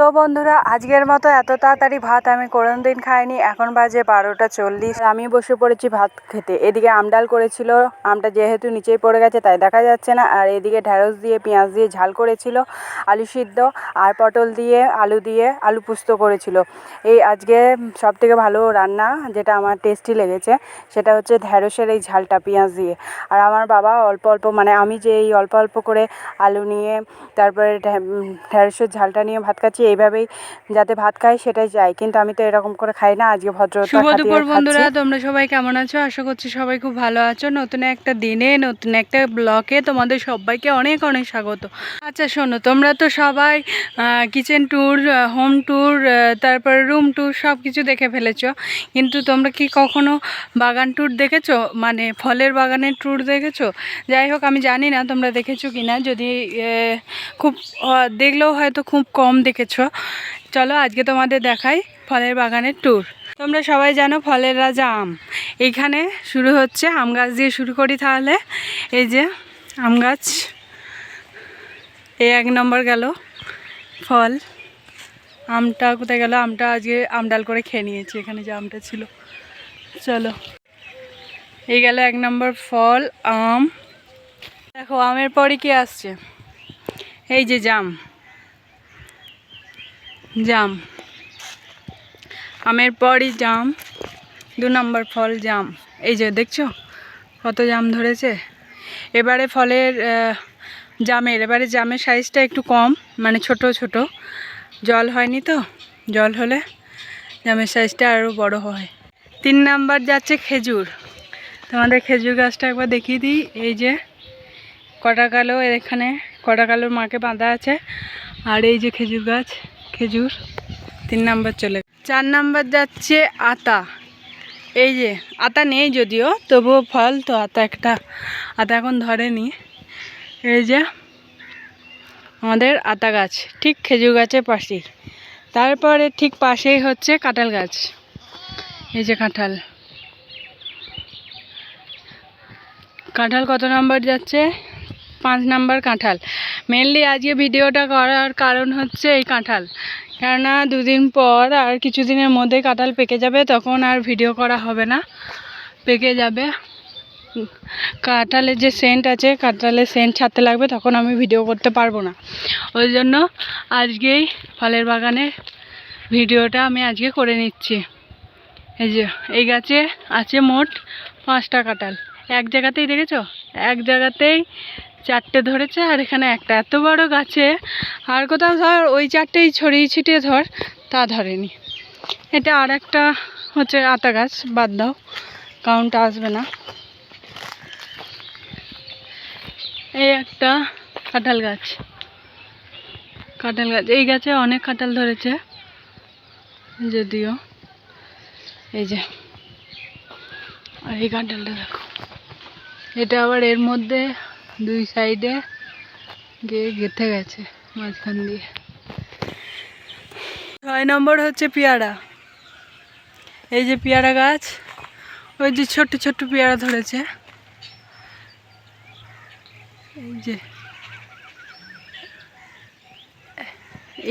তো বন্ধুরা, আজকের মতো এত তাড়াতাড়ি ভাত আমি কোনো দিন খাইনি। এখন বাজে বারোটা চল্লিশ। আমি বসে পড়েছি ভাত খেতে। এদিকে আমডাল করেছিল। আমটা যেহেতু নিচেই পড়ে গেছে, তাই দেখা যাচ্ছে না। আর এদিকে ঢ্যাঁড়স দিয়ে, পেঁয়াজ দিয়ে ঝাল করেছিল, আলু সিদ্ধ, আর পটল দিয়ে, আলু দিয়ে আলু পুস্ত করেছিল। এই আজকে সব থেকে ভালো রান্না যেটা আমার টেস্টি লেগেছে, সেটা হচ্ছে ঢ্যাঁড়সের এই ঝালটা, পেঁয়াজ দিয়ে। আর আমার বাবা অল্প অল্প মানে আমি যে এই অল্প অল্প করে আলু নিয়ে, তারপরে ঢ্যা- ঢ্যাঁড়সের ঝালটা নিয়ে ভাত খাচ্ছি এইভাবেই যাতে ভাত খাই সেটাই চাই। কিন্তু আমি তো এরকম করে খাই না আজকে ভদ্রতা শুভ দুপুর বন্ধুরা তোমরা সবাই কেমন আছো? আশা করছি সবাই খুব ভালো আছো। নতুন একটা দিনে নতুন একটা ব্লকে তোমাদের সবাইকে অনেক অনেক স্বাগত। আচ্ছা শোনো তোমরা তো সবাই কিচেন ট্যুর হোম ট্যুর তারপর রুম ট্যুর সব কিছু দেখে ফেলেছো। কিন্তু তোমরা কি কখনো বাগান ট্যুর দেখেছ? মানে ফলের বাগানের ট্যুর দেখেছ? যাই হোক আমি জানি না তোমরা দেখেছ কি না যদি খুব দেখলেও হয়তো খুব কম দেখেছ। চলো আজকে তোমাদের দেখাই ফলের বাগানের ট্যুর তোমরা সবাই জানো ফলের রাজা আম। এইখানে শুরু হচ্ছে আম গাছ দিয়ে শুরু করি তাহলে। এই যে আম গাছ এই এক নম্বর গেল ফল। আমটা কোথায় গেল? আমটা আজকে আমডাল করে খেয়ে নিয়েছি, এখানে যে আমটা ছিল। চলো, এই গেল এক নম্বর ফল, আম। দেখো, আমের পরে কি আসছে? এই যে জাম। জাম। আমের পরই জাম, দু নম্বর ফল জাম। এই যে দেখছ কত জাম ধরেছে? এবারে ফলের জামের, এবারে জামের সাইজটা একটু কম মানে ছোট ছোট। জল হয়নি তো, জল হলে জামের সাইজটা আরও বড় হয়। তিন নাম্বার যাচ্ছে খেজুর। তোমাদের খেজুর গাছটা একবার দেখিয়ে দিই। এই যে কটা কালো, এখানে কটা কালোর মাকে বাঁধা আছে। আর এই যে খেজুর গাছ। খেজুর। তিন নাম্বার চলে চার নাম্বার যাচ্ছে আতা। এই যে, আতা নেই যদিও, তবুও ফল, তো আতা একটা, আতা এখন ধরেনি। এই যে, আমাদের আতা গাছ, ঠিক খেজুর গাছের পাশেই। তারপরে ঠিক পাশেই হচ্ছে কাঁঠাল গাছ। এই যে কাঁঠাল। কাঁঠাল কত নাম্বার যাচ্ছে? পাঁচ নাম্বার কাঁঠাল। মেনলি আজকে ভিডিওটা করার কারণ হচ্ছে এই কাঁঠাল। কেননা দুদিন পর আর কিছুদিনের মধ্যে কাঁঠাল পেকে যাবে, তখন আর ভিডিও করা হবে না। পেকে যাবে। কাঁঠালের যে সেন্ট আছে, কাঁঠালের সেন্ট ছাড়তে লাগবে, তখন আমি ভিডিও করতে পারব না। ওই জন্য আজকেই ফলের বাগানের ভিডিওটা আমি আজকে করে নিচ্ছি। এই যে, এই গাছে আছে মোট পাঁচটা কাঁঠাল। এক জায়গাতেই দেখেছ? এক জায়গাতেই চারটে ধরেছে আর এখানে একটা এত বড় গাছে। আর কোথাও ধর ওই চারটেই ছড়িয়ে ছিটিয়ে ধর, তা ধরেনি। এটা আর একটা হচ্ছে আতা গাছ, বাদ দাও কাউন্ট আসবে না। এই একটা কাঁঠাল গাছ। কাঁঠাল গাছ, এই গাছে অনেক কাঁঠাল ধরেছে, যদিও। এই যে, আর এই কাঁঠালটা দেখো। এটা আবার এর মধ্যে দুই সাইডে গিয়ে গেঁথে গেছে মাঝখান দিয়ে। ছয় নম্বর হচ্ছে পেয়ারা। এই যে পেয়ারা গাছ, ওই যে ছোট্ট ছোট্ট পেয়ারা ধরেছে। এই যে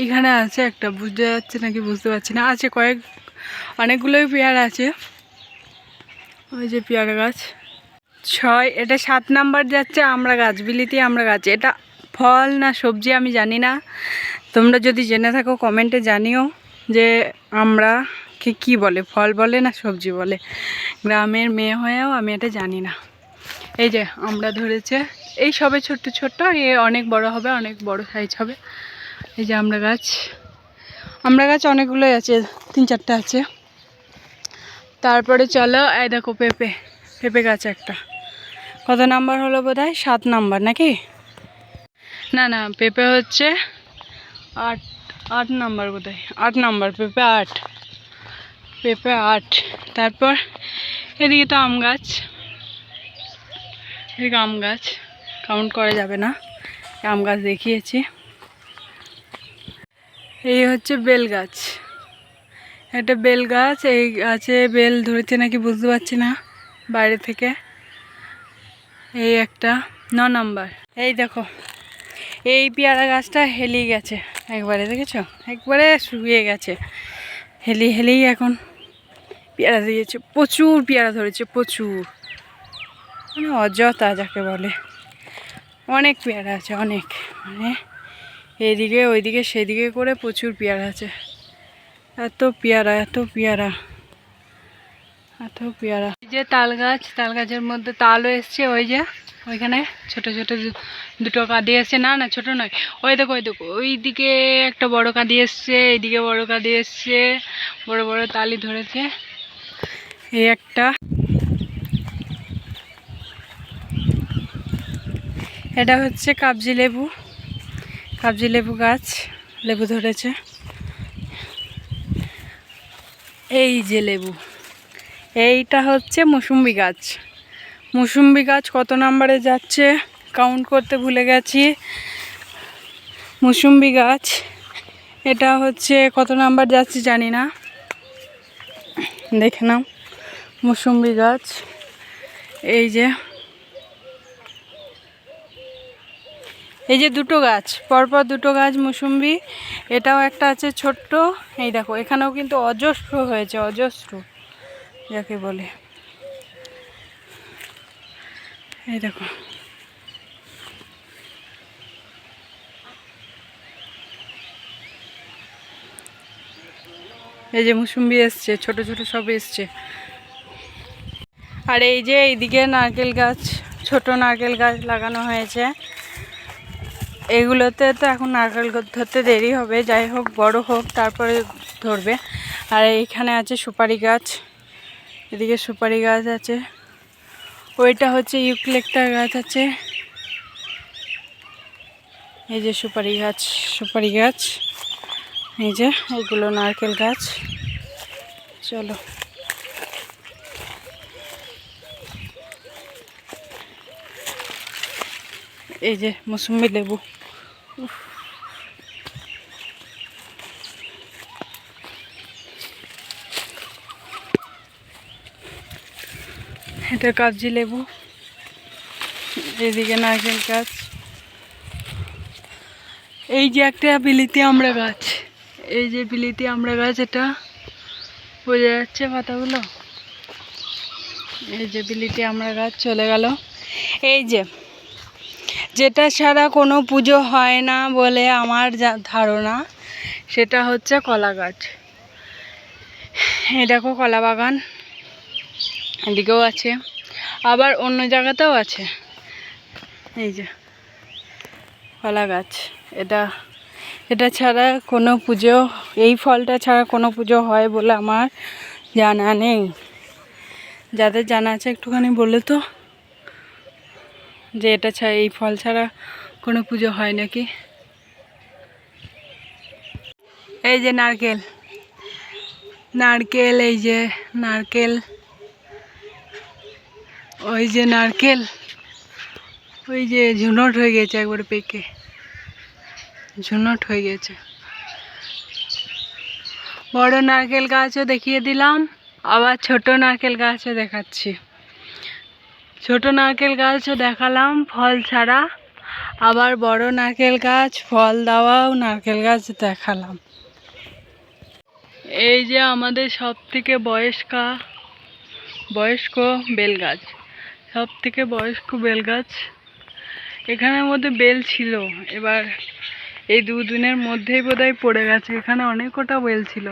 এখানে আছে একটা, বুঝতে যাচ্ছে নাকি বুঝতে পারছি না। আছে কয়েক, অনেকগুলোই পেয়ারা আছে। ওই যে পেয়ারা গাছ। ছয়, এটা সাত নাম্বার যাচ্ছে আমরা গাছ, বিলিতি আমরা গাছ। এটা ফল না সবজি আমি জানি না। তোমরা যদি জেনে থাকো কমেন্টে জানিও যে আমরা কে কী বলে, ফল বলে না সবজি বলে। গ্রামের মেয়ে হয়েও আমি এটা জানি না। এই যে আমরা ধরেছে, এই সবে ছোট্ট ছোট্ট, এ অনেক বড় হবে, অনেক বড় সাইজ হবে। এই যে আমরা গাছ আমরা গাছ অনেকগুলোই আছে, তিন চারটে আছে। তারপরে চলো, এই দেখো পেঁপে পেঁপে গাছ একটা। কত নাম্বার হলো বোধ হয় সাত নাম্বার নাকি? না না, পেঁপে হচ্ছে আট আট নাম্বার বোধ হয় আট নাম্বার, পেঁপে আট। পেঁপে আট। তারপর এদিকে তো আম গাছ। এদিকে আম গাছ। কাউন্ট করা যাবে না। আম গাছ দেখিয়েছি। এই হচ্ছে বেল গাছ। একটা বেল গাছ, এই গাছে বেল ধরেছে নাকি বুঝতে পারছি না, বাইরে থেকে। এই একটা, ন নাম্বার। এই দেখো, এই পেয়ারা গাছটা হেলিয়ে গেছে। একবারে দেখেছ? একবারে শুকিয়ে গেছে। হেলি হেলেই এখন পেয়ারা দিয়েছে। প্রচুর পেয়ারা ধরেছে, প্রচুর। মানে অযথা যাকে বলে। অনেক পেয়ারা আছে, অনেক। মানে এদিকে, ওইদিকে, সেদিকে করে প্রচুর পেয়ারা আছে। এত পেয়ারা এত পেয়ারা। এত পেয়ারা। যে তাল গাছ, তাল গাছের মধ্যে তালও এসছে, ওই যে ওইখানে ছোট ছোট দুটো কাঁদি এসছে। না না, ছোট নয়। ওই দেখো ওই দেখো ওই দিকে একটা বড় কাঁদি এসছে, এইদিকে বড় কাঁদি এসছে, বড় বড় তালি ধরেছে। এই একটা। এটা হচ্ছে কাবজি লেবু। কাবজি লেবু গাছ, লেবু ধরেছে। এই যে লেবু। এইটা হচ্ছে মুসুম্বি গাছ। মুসুম্বি গাছ কত নাম্বারে যাচ্ছে? কাউন্ট করতে ভুলে গেছি। মুসুম্বি গাছ, এটা হচ্ছে কত নাম্বার যাচ্ছে জানি না। দেখে নাও, মুসুম্বি গাছ, এই যে। এই যে দুটো গাছ, পরপর দুটো গাছ মুসুম্বি, এটাও একটা আছে ছোট্ট। এই দেখো, এখানেও কিন্তু অজস্র হয়েছে, অজস্র। যাকে বলে। এই দেখো। এই যে মুসুম্বি এসছে, ছোট ছোট সব এসছে। আর এই যে এইদিকে নারকেল গাছ, ছোট নারকেল গাছ লাগানো হয়েছে। এগুলোতে তো এখন নারকেল ধরতে দেরি হবে, যাই হোক, বড় হোক, তারপরে ধরবে। আর এইখানে আছে সুপারি গাছ। এদিকে সুপারি গাছ আছে। ওইটা হচ্ছে ইউক্লেক্টার গাছ আছে। এই যে সুপারি গাছ সুপারি গাছ। এই যে, এগুলো নারকেল গাছ। চলো। এই যে মৌসুমি লেবু। এটা কাবজি লেবু। এদিকে নারকেল গাছ। এই যে একটা বিলিতি আমড়া গাছ। এই যে বিলিতি আমড়া গাছ, এটা বোঝা যাচ্ছে পাতাগুলো? এই যে বিলিতি আমড়া গাছ চলে গেল। এই যে, যেটা ছাড়া কোনো পুজো হয় না বলে আমার যা ধারণা, সেটা হচ্ছে কলা গাছ। এই দেখো কলা বাগান। এদিকেও আছে। আবার অন্য জায়গাতেও আছে। এই যে, কলা গাছ। এটা এটা ছাড়া কোনো পুজো, এই ফলটা ছাড়া কোনো পুজো হয় বলে আমার জানা নেই। যাদের জানা আছে একটুখানি বলে তো, যে এটা ছাড়া, এই ফল ছাড়া কোনো পুজো হয় নাকি? এই যে নারকেল। নারকেল, এই যে নারকেল। ওই যে নারকেল, ওই যে ঝুনট হয়ে গেছে একবার পেকে। ঝুনট হয়ে গেছে। বড় নারকেল গাছও দেখিয়ে দিলাম, আবার ছোট নারকেল গাছও দেখাচ্ছি। ছোট নারকেল গাছও দেখালাম ফল ছাড়া, আবার বড় নারকেল গাছ, ফল দেওয়াও নারকেল গাছ দেখালাম। এই যে আমাদের সব থেকে বয়স্কা, বয়স্ক বেল গাছ। সব থেকে বয়স্ক বেল গাছ এখানের মধ্যে বেল ছিল। এবার এই দুদিনের মধ্যেই বোধহয় পড়ে গেছে। এখানে অনেক কটা বেল ছিল।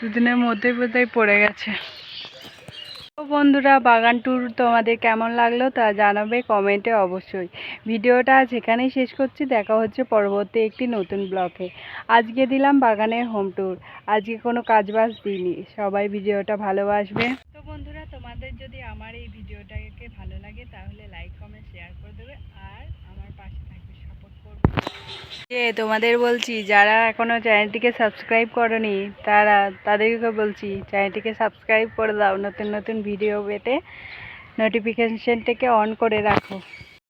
দুদিনের মধ্যেই বোধহয় পড়ে গেছে। বন্ধুরা, বাগান ট্যুর তোমাদের কেমন লাগল তা জানাবে কমেন্টে অবশ্যই। ভিডিওটা আজ এখানেই শেষ করছি, দেখা হচ্ছে পরবর্তী একটি নতুন ব্লগে আজকে দিলাম বাগানের হোম ট্যুর আজকে কোনো কাজবাজ দিইনি, সবাই ভিডিওটা ভালোবাসবে। তো বন্ধুরা, তোমাদের যদি আমার এই ভিডিওটাকে ভালো লাগে তাহলে লাইক কমেন্ট শেয়ার করে দেবে আর আমার পাশে থাকবে যে তোমাদের বলছি, যারা এখনও চ্যানেলটিকে সাবস্ক্রাইব করনি, তারা, তাদেরকে বলছি, চ্যানেলটিকে সাবস্ক্রাইব করে দাও, নতুন নতুন ভিডিও পেতে নোটিফিকেশনটাকে অন করে রাখো।